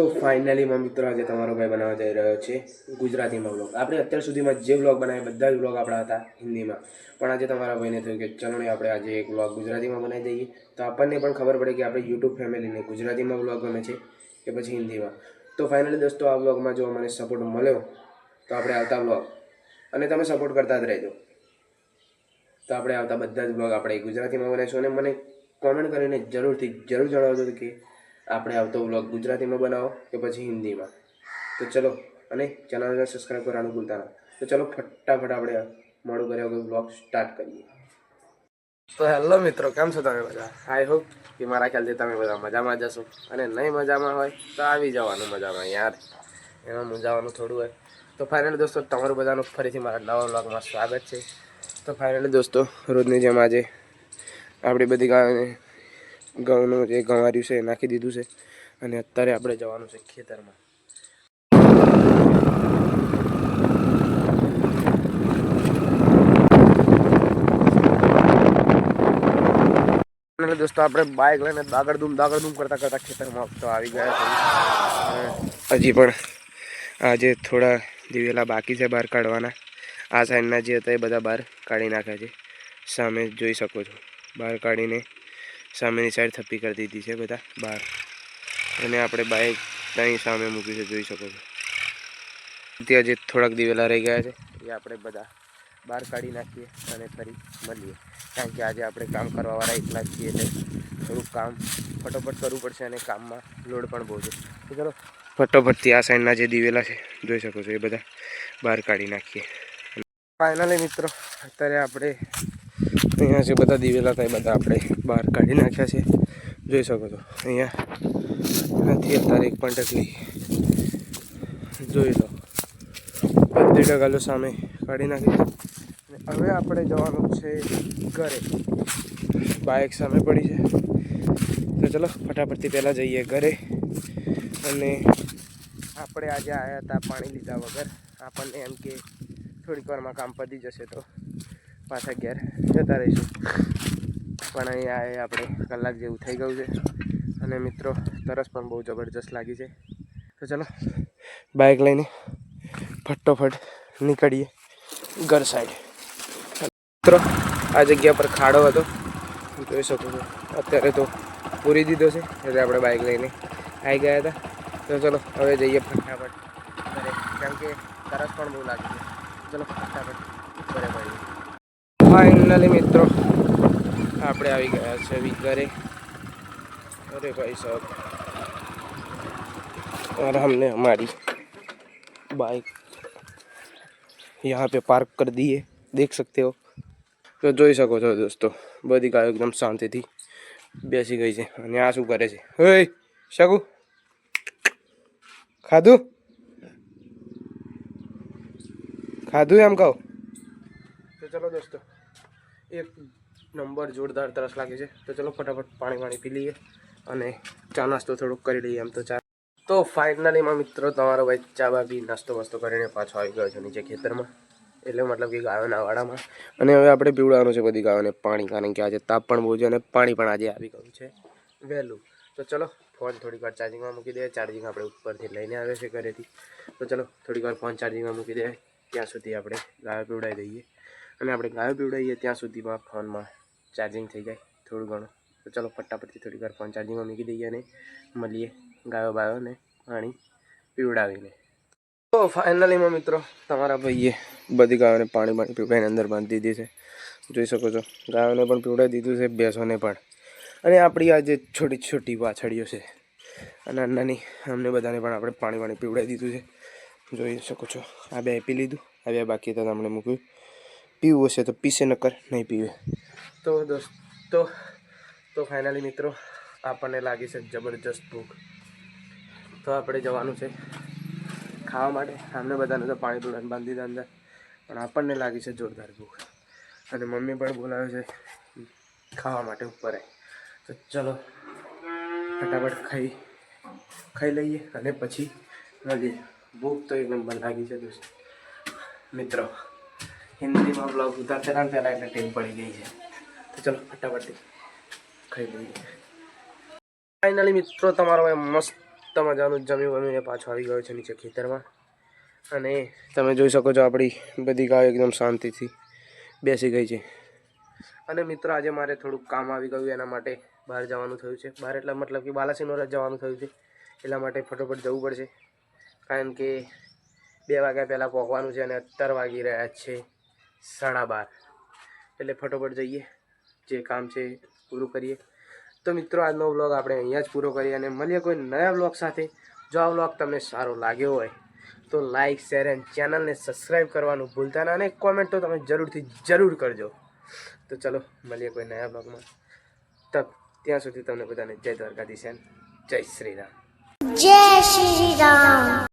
તો ફાઇનલીમાં મિત્રો આજે તમારો ભાઈ બનાવવા જઈ રહ્યો છે ગુજરાતીમાં વ્લોગ આપણે અત્યાર સુધીમાં જે વ્લોગ બનાવ્યા બધા જ વ્લોગ આપણા હતા હિન્દીમાં. પણ આજે તમારા ભાઈને થયું કે ચલો ને આપણે આજે એક વ્લોગ ગુજરાતીમાં બનાવી દઈએ. તો આપણને પણ ખબર પડે કે આપણે યુટ્યુબ ફેમિલીને ગુજરાતીમાં વ્લોગ ગમે છે કે પછી હિન્દીમાં. તો ફાઇનલી દોસ્તો, આ વ્લોગમાં જો મને સપોર્ટ મળ્યો, તો આપણે આવતા વ્લોગ અને તમે સપોર્ટ કરતા જ રહેજો. તો આપણે આવતા બધા જ બ્લોગ આપણે ગુજરાતીમાં બનાવીશું. અને મને કોમેન્ટ કરીને જરૂરથી જરૂર જણાવજો કે આપણે આવતો બ્લોગ ગુજરાતીમાં બનાવો કે પછી હિન્દીમાં? તો ચલો, અને ચેનલને સબસ્ક્રાઈબ કરવાનું ભૂલતા ના. તો ચલો, ફટાફટ આપણે મોડું કર્યા વગર બ્લોગ સ્ટાર્ટ કરીએ. તો હેલો મિત્રો, કેમ છો તમે બધા? આઈ હોપ કે મારા ખ્યાલથી તમે બધા મજામાં જશો અને નહીં મજામાં હોય તો આવી જવાનું મજામાં યાર. એમાં મૂંઝાવાનું થોડું હોય. તો ફાઇનલી દોસ્તો, તમારું બધાનું ફરીથી મારા નવા વ્લોગમાં સ્વાગત છે. તો ફાઇનલી દોસ્તો, રોજની જેમ આજે આપણી બધી ગાયોને ઘઉંનું જે ગંવાર્યું છે, એ નાખી દીધું છે. અને અત્યારે આપણે જવાનું છે ખેતરમાં. દોસ્તો, આપણે બાઇક લઈને દાગડધૂમ દાગડધૂમ કરતા કરતા ખેતરમાં તો આવી ગયા હજી પણ આજે થોડા દિવેલા બાકી છે બહાર કાઢવાના. આ સાઈડના જે હતા એ બધા બહાર કાઢી નાખ્યા છે. સામે જોઈ શકો છો. બહાર કાઢીને સામેની સાઈડ થપ્પી કરી દીધી છે બધા, બહાર. અને આપણે બાઇક ત્યાં સામે મૂક્યું છે, જોઈ શકો છો. ત્યાં જે થોડાક દિવેલા રહી ગયા છે, એ આપણે બધા બહાર કાઢી નાખીએ અને ફરી મળીએ. કારણ કે આજે આપણે કામ કરવાવાળા એકલા છીએ, એટલે થોડુંક કામ ફટોફટ કરવું પડશે અને કામમાં લોડ પણ બહુ છે. તો ચલો ફટોફટથી આ સાઈડના જે દિવેલા છે, જોઈ શકો છો એ બધા બહાર કાઢી નાખીએ. ફાઇનલી મિત્રો, અત્યારે આપણે અહીંયા જે બધા દિવેલા એ બધા આપણે બહાર કાઢી નાખ્યા છે. જોઈ શકો છો, અહીંયા નથી, અત્યારે એક પણ ટકલી. જોઈ લો. બધી ટકાલો સામે કાઢી નાખી. હવે આપણે જવાનું છે ઘરે. બાઇક સામે પડી છે. તો ચલો, ફટાફટથી પહેલાં જઈએ ઘરે. અને આપણે આજે આવ્યા હતા પાણી લીધા વગર. આપણને એમ કે થોડીક વારમાં કામ પતી જશે તો. પાછા ઘેર જતા રહીશું. પણ અહીંયા આપણે કલાક જેવું થઈ ગયું છે. અને મિત્રો, તરસ પણ બહુ જબરજસ્ત લાગી છે. તો ચલો બાઇક લઈને ફટોફટ નીકળીએ ઘર સાઈડ મિત્રો, આ જગ્યા પર ખાડો હતો. જોઈ શકો છો. અત્યારે તો પૂરી દીધો છે. એટલે આપણે બાઇક લઈને આવી ગયા હતા. તો ચલો, હવે જઈએ ફટાફટ. ઘરે કેમ કે તરસ પણ બહુ લાગી છે. ચલો, ફટાફટ. ફાઇનલી મિત્રો. આપણે આવી ગયા છે ઘરે અરે ભાઈ સાહેબ. और हमने हमारी बाइक यहाँ पे पार्क कर दी है देख सकते તો જોઈ શકો છો દોસ્તો, બધી ગાયો એકદમ શાંતિથી બેસી ગઈ છે. અને આ શું કરે છે? હે, શકુ? ખાધું? ખાધું એમ કહો? તો ચલો દોસ્તો. એક નંબર જોરદાર તરસ લાગે છે. તો ચલો ફટાફટ પાણી પાણી પી લઈએ અને ચા નાસ્તો થોડુંક કરી લઈએ એમ તો ચા. તો ફાઇનલીમાં મિત્રો તમારો ભાઈ ચા બા બી નાસ્તો વાસ્તો કરીને પાછો આવી ગયો છે નીચે ખેતરમાં. એટલે મતલબ કે ગાયોના વાડામાં. અને હવે આપણે પીવડાવવાનું છે બધી ગાયોને પાણી, કારણ કે આજે તાપ પણ બહુ છે અને પાણી પણ આજે આવી ગયું છે વહેલું. તો ચલો ફોન થોડીક વાર ચાર્જિંગમાં મૂકી દે ચાર્જિંગ આપણે ઉપરથી લઈને આવે છે ઘરેથી. તો ચલો થોડીક વાર ફોન ચાર્જિંગમાં મૂકી દે ત્યાં સુધી આપણે ગાયો પીવડાવી દઈએ. અને આપણે ગાયો પીવડાવીએ ત્યાં સુધીમાં ફોનમાં ચાર્જિંગ થઈ જાય થોડું ઘણું. તો ચલો ફટાફટથી થોડીક વાર ફોન ચાર્જિંગમાં મૂકી દઈએ અને મળીએ ગાયો બાયોને પાણી પીવડાવીને. તો ફાઇનલીમાં મિત્રો તમારા ભાઈએ બધી ગાયોને પાણી પાણી પીવડાવીને અંદર બાંધી દીધી છે. જોઈ શકો છો, ગાયોને પણ પીવડાવી દીધું છે, ભેંસોને પણ. અને આપણી આ જે છોટી છોટી વાછડીઓ છે અને નાની અમને બધાને પણ આપણે પાણી પાણી પીવડાવી દીધું છે. જોઈ શકો છો, આ બે પી લીધું, આ બે બાકી હતા તમને મૂક્યું. પીવું હશે તો પીશે નકર નહીં પીવે. તો દોસ્તો, તો ફાઇનલી મિત્રો, આપણને લાગી છે જબરજસ્ત ભૂખ. તો આપણે જવાનું છે ખાવા માટે. અમને બધાને તો પાણી પીવડાવીને બાંધી દીધા અંદર, પણ આપણને લાગી છે જોરદાર ભૂખ. અને મમ્મી પણ બોલાવે છે ખાવા માટે ઉપર. તો ચલો, ફટાફટ ખાઈ ખાઈ લઈએ અને પછી મળીએ ભૂખ તો એક નંબર લાગી છે દોસ્ત. મિત્રો હિન્દીમાં બ્લોગ ઉતારતા ને પહેલાં એટલે ટેમ પડી ગઈ છે. તો ચલો, ફટાફટ ખાઈ લઈએ. ફાઇનલી મિત્રો, તમારો ભાઈ મસ્ત મજાનું જમી બમીને પાછો આવી ગયો છે નીચે ખેતરમાં. અને તમે જોઈ શકો છો આપણી બધી ગાયો એકદમ શાંતિથી બેસી ગઈ છે. અને મિત્રો, આજે મારે થોડુંક કામ આવી ગયું, એના માટે બહાર જવાનું થયું છે. બહાર એટલે મતલબ કે બાલાસિનોર જવાનું થયું છે. એટલા માટે ફટોફટ જવું પડશે. કારણ કે બે વાગ્યા પહેલાં પહોંચવાનું છે અને અત્યાર વાગી રહ્યા છે. સાડા બાર. એટલે ફટોફટ જઈએ, જે કામ છે પૂરું કરીએ. તો મિત્રો, આજનો વ્લોગ આપણે અહીંયા જ પૂરો કરીએ અને મળીએ કોઈ નયા વ્લોગ સાથે. જો આ વ્લોગ તમને સારો લાગ્યો હોય, તો લાઇક શેર એન્ડ ચેનલને સબસ્ક્રાઈબ કરવાનું ભૂલતા ના અને કોમેન્ટ તો તમે જરૂરથી જરૂર કરજો. તો ચલો, મળીએ કોઈ નયા બ્લોગમાં તબ ત્યાં સુધી તમને બધાને જય દ્વારકાધીશ જય શ્રી રામ. જય શ્રી રામ.